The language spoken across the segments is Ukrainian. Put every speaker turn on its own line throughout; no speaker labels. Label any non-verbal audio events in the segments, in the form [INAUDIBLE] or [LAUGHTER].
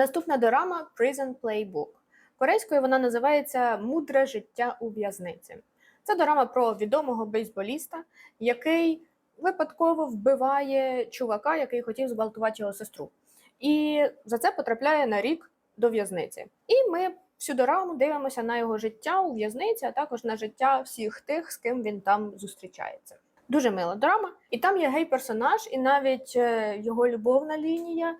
Наступна дорама Prison Playbook. Корейською вона називається Мудре життя у в'язниці. Це дорама про відомого бейсболіста, який випадково вбиває чувака, який хотів зґвалтувати його сестру. І за це потрапляє на рік до в'язниці. І ми всю дораму дивимося на його життя у в'язниці, а також на життя всіх тих, з ким він там зустрічається. Дуже мила драма. І там є гей-персонаж, і навіть е, його любовна лінія.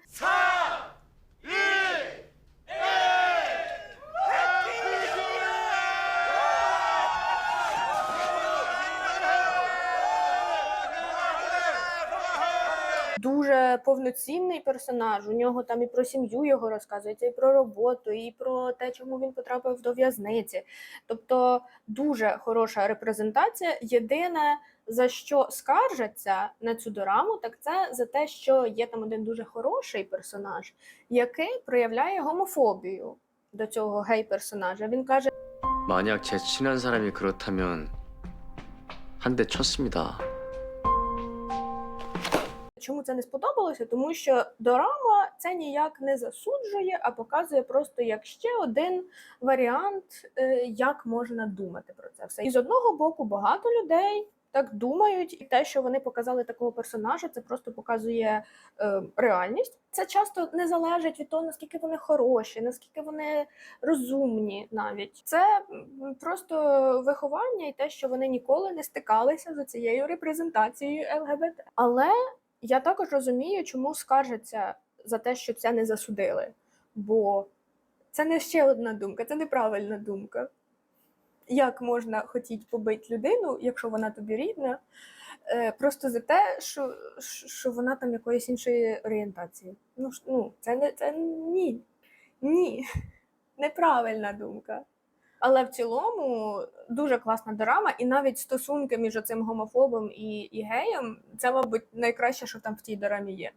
Дуже повноцінний персонаж. У нього там і про сім'ю його розказується, і про роботу, і про те, чому він потрапив до в'язниці. Тобто дуже хороша репрезентація. Єдине за що скаржаться на цю дораму, так це за те, що є там один дуже хороший персонаж, який проявляє гомофобію до цього гей-персонажа. Він каже:
만약 제 친한 사람이 그렇다면 한 대 쳤습니다.
Чому це не сподобалося? Тому що дорама це ніяк не засуджує, а показує просто як ще один варіант, е, як можна думати про це все. І з одного боку, багато людей так думають, і те, що вони показали такого персонажа, це просто показує е, реальність. Це часто не залежить від того, наскільки вони хороші, наскільки вони розумні, навіть це просто виховання і те, що вони ніколи не стикалися з цією репрезентацією ЛГБТ. Але я також розумію, чому скаржаться за те, що це не засудили. Бо це не ще одна думка, це неправильна думка. Як можна хотіти побити людину, якщо вона тобі рідна, е, просто за те, що, що вона там якоїсь іншої орієнтації. Ну, ну це не це ні. Ні. [LAUGHS] Неправильна думка. Але в цілому дуже класна дорама, і навіть стосунки між цим гомофобом і, і геєм це, мабуть, найкраще, що там в тій дорамі є.